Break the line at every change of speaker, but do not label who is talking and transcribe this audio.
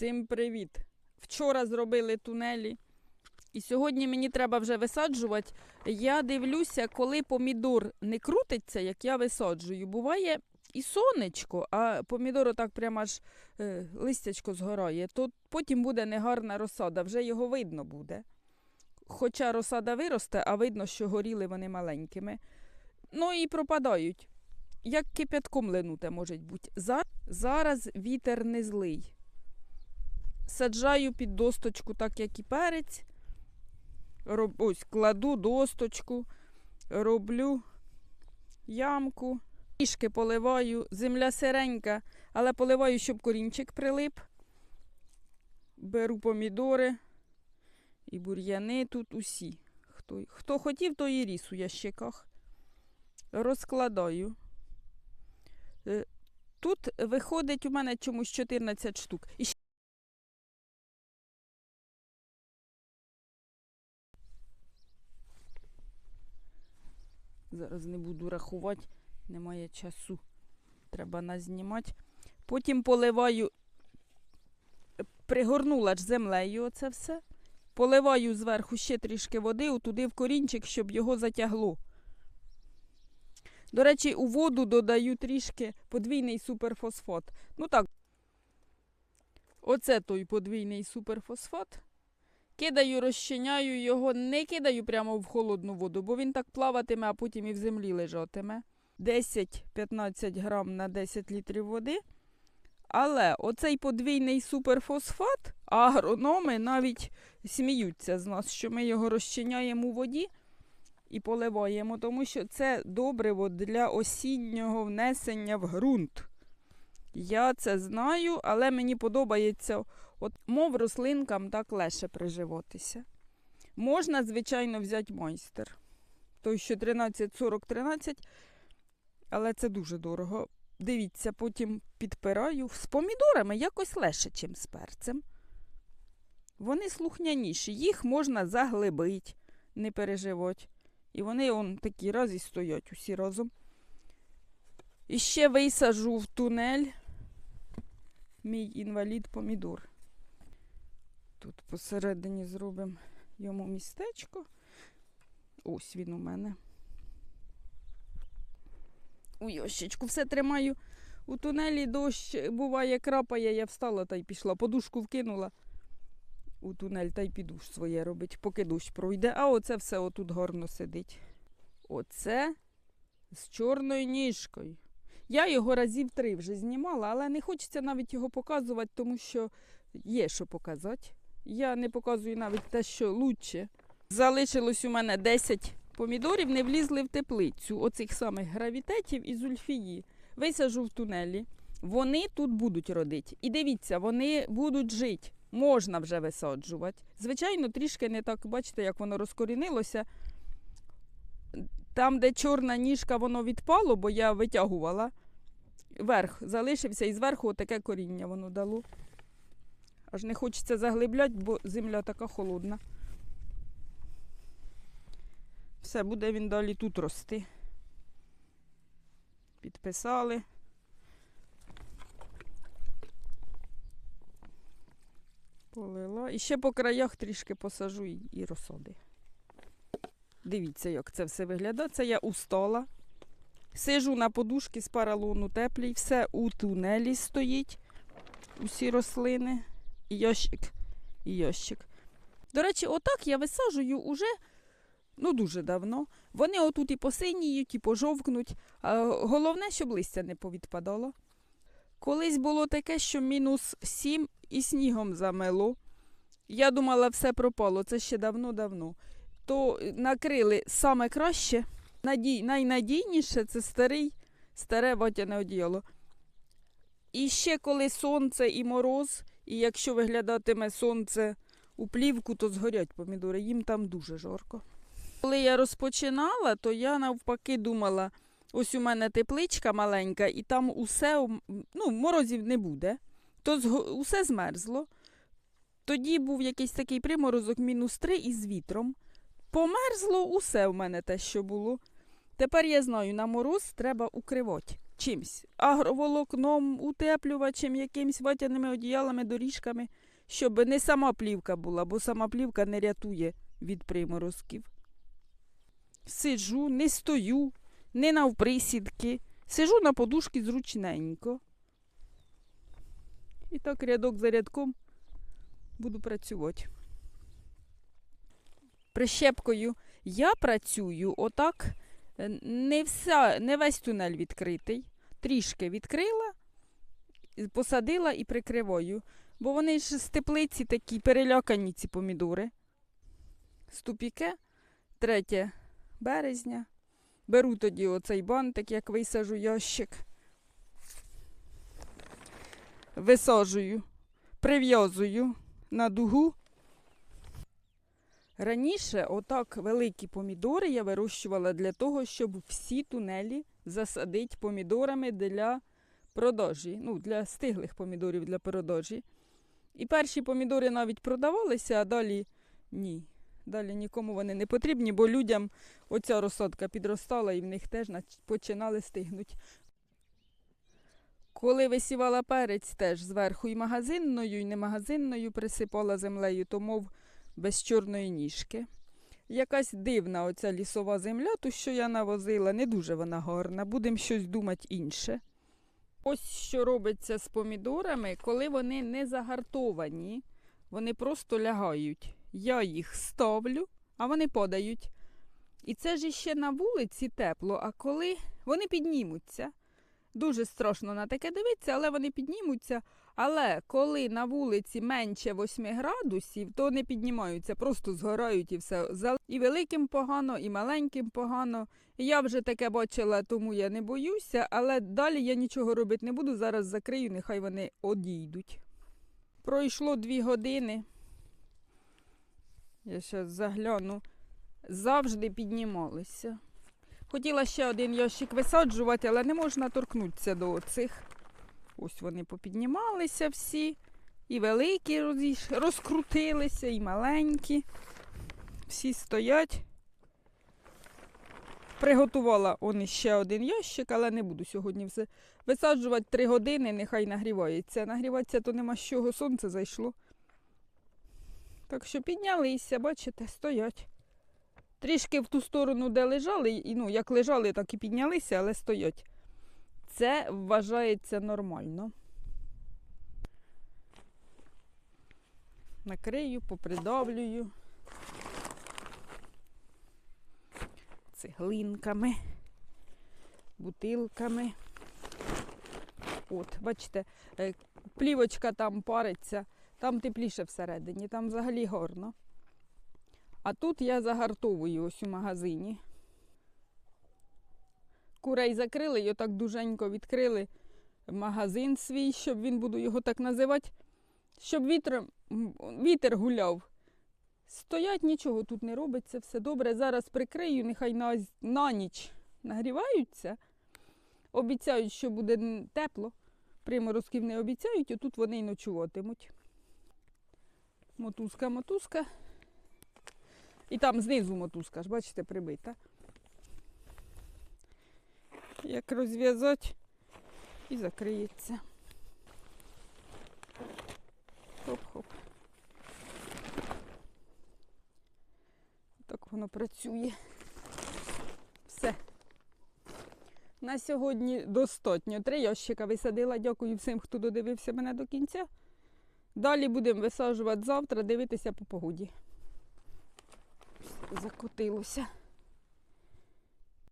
Всім привіт! Вчора зробили тунелі. І сьогодні мені треба вже висаджувати. Я дивлюся, коли помідор не крутиться, як я висаджую. Буває і сонечко, а помідор отак прямо аж е, листячко згорає, то потім буде негарна розсада, вже його видно буде. Хоча розсада виросте, а видно, що горіли вони маленькими. Ну і пропадають. Як кипятком линуте, може бути. Зараз вітер не злий. Саджаю під досточку, так як і перець. Роб... Ось кладу досточку, роблю ямку, трішки поливаю. Земля сиренька, але поливаю, щоб корінчик прилип. Беру помідори і бур'яни тут усі. Хто, хто хотів, то і ріс у ящиках. Розкладаю. Е, Тут виходить у мене чомусь 14 штук. Зараз не буду рахувати, немає часу. Треба назнімати. Потім поливаю, пригорнула ж землею оце все. Поливаю зверху ще трішки води, туди в корінчик, щоб його затягло. До речі, у воду додаю трішки подвійний суперфосфат. Ну так. Оце той подвійний суперфосфат. Кидаю, розчиняю його, не кидаю прямо в холодну воду, бо він так плаватиме, а потім і в землі лежатиме. 10-15 грам на 10 літрів води. Але оцей подвійний суперфосфат, агрономи навіть сміються з нас, що ми його розчиняємо у воді і поливаємо, тому що це добриво для осіннього внесення в ґрунт. Я це знаю, але мені подобається, от мов рослинкам так легше приживатися. Можна, звичайно, взяти майстер. Той, що 13-40-13, але це дуже дорого. Дивіться, потім підпираю. З помідорами якось легше, ніж з перцем. Вони слухняніші, їх можна заглибити, не переживати. І вони он такі раз і стоять усі разом. І ще висажу в тунель мій інвалід помідор. Тут посередині зробимо йому містечко. Ось він у мене. У ящичку все тримаю. У тунелі дощ буває, крапає, я встала та й пішла. Подушку вкинула у тунель та й піду ж своє робить, поки дощ пройде. А оце все отут гарно сидить. Оце з чорною ніжкою. Я його разів три вже знімала, але не хочеться навіть його показувати, тому що є що показати. Я не показую навіть те, що лучше. Залишилось у мене 10 помідорів, не влізли в теплицю оцих самих гравітетів і зульфії. Висажу в тунелі. Вони тут будуть родити. І дивіться, вони будуть жити. Можна вже висаджувати. Звичайно, трішки не так, бачите, як воно розкорінилося. Там, де чорна ніжка, воно відпало, бо я витягувала. Верх залишився і зверху таке коріння воно дало. Аж не хочеться заглибляти, бо земля така холодна. Все, буде він далі тут рости. Підписали. Полила. І ще по краях трішки посажу і, розсади. Дивіться, як це все виглядає. Це я устала. Сижу на подушці з паралону теплій, все у тунелі стоїть. Усі рослини. І ящик. І ящик. До речі, отак я висаджую уже ну, дуже давно. Вони отут і посиніють, і пожовкнуть. Головне, щоб листя не повідпадало. Колись було таке, що мінус 7 і снігом замело. Я думала, все пропало. Це ще давно-давно. То накрили саме краще, надій, найнадійніше це старий, старе ватяне одіяло. І ще коли сонце і мороз, і якщо виглядатиме сонце у плівку, то згорять помідори. Їм там дуже жарко. Коли я розпочинала, то я навпаки думала, ось у мене тепличка маленька, і там усе, ну, морозів не буде, то усе змерзло. Тоді був якийсь такий приморозок мінус 3 із вітром. Померзло усе в мене те, що було. Тепер я знаю, на мороз треба укривати. чимсь агроволокном, утеплювачем, якимсь ватяними одіялами, доріжками, щоб не сама плівка була, бо сама плівка не рятує від приморозків. Сиджу, не стою, не навприсідки, сижу на подушці зручненько. І так рядок за рядком буду працювати. Прищепкою я працюю отак. е, Не, вся, не весь тунель відкритий. Трішки відкрила, посадила і прикриваю. Бо вони ж з теплиці такі перелякані ці помідори. Ступіке 3 березня. Беру тоді оцей бантик, як висажу ящик. Висаджую, прив'язую на дугу. Раніше отак великі помідори я вирощувала для того, щоб всі тунелі засадити помідорами для продажі. Ну, для стиглих помідорів для продажі. І перші помідори навіть продавалися, а далі ні. Далі нікому вони не потрібні, бо людям оця розсадка підростала і в них теж починали стигнути. Коли висівала перець, теж зверху і магазинною, і не магазинною присипала землею, то мов без чорної ніжки. Якась дивна оця лісова земля, ту, що я навозила, не дуже вона гарна. Будемо щось думати інше. Ось що робиться з помідорами, коли вони не загартовані, вони просто лягають. Я їх ставлю, а вони подають. І це ж іще на вулиці тепло, а коли вони піднімуться. Дуже страшно на таке дивитися, але вони піднімуться. Але коли на вулиці менше 8 градусів, то не піднімаються, просто згорають і все. І великим погано, і маленьким погано. Я вже таке бачила, тому я не боюся, але далі я нічого робити не буду. Зараз закрию, нехай вони одійдуть. Пройшло дві години. Я зараз загляну. Завжди піднімалися. Хотіла ще один ящик висаджувати, але не можна торкнутися до оцих. Ось вони попіднімалися всі. І великі розкрутилися, і маленькі. Всі стоять. Приготувала он ще один ящик, але не буду сьогодні все висаджувати три години, нехай нагрівається. Нагріватися то нема з чого, сонце зайшло. Так що піднялися, бачите, стоять. Трішки в ту сторону, де лежали, і, ну, як лежали, так і піднялися, але стоять. Це вважається нормально. Накрию, попридавлюю. Цеглинками, бутилками. От, бачите, е, плівочка там париться, там тепліше всередині, там взагалі гарно. А тут я загартовую ось у магазині. Курей закрили і отак дуженько відкрили магазин свій, щоб він буду його так називати, щоб вітер, вітер гуляв. Стоять, нічого тут не робиться, все добре. Зараз прикрию, нехай на, на ніч нагріваються. Обіцяють, що буде тепло. Приморозків не обіцяють, отут вони й ночуватимуть. Мотузка, мотузка. І там знизу мотузка, ж бачите, прибита. Як розв'язати і закриється. Хоп-хоп. Так воно працює. Все. На сьогодні достатньо. Три ящика висадила. Дякую всім, хто додивився мене до кінця. Далі будемо висаджувати завтра, дивитися по погоді закотилося.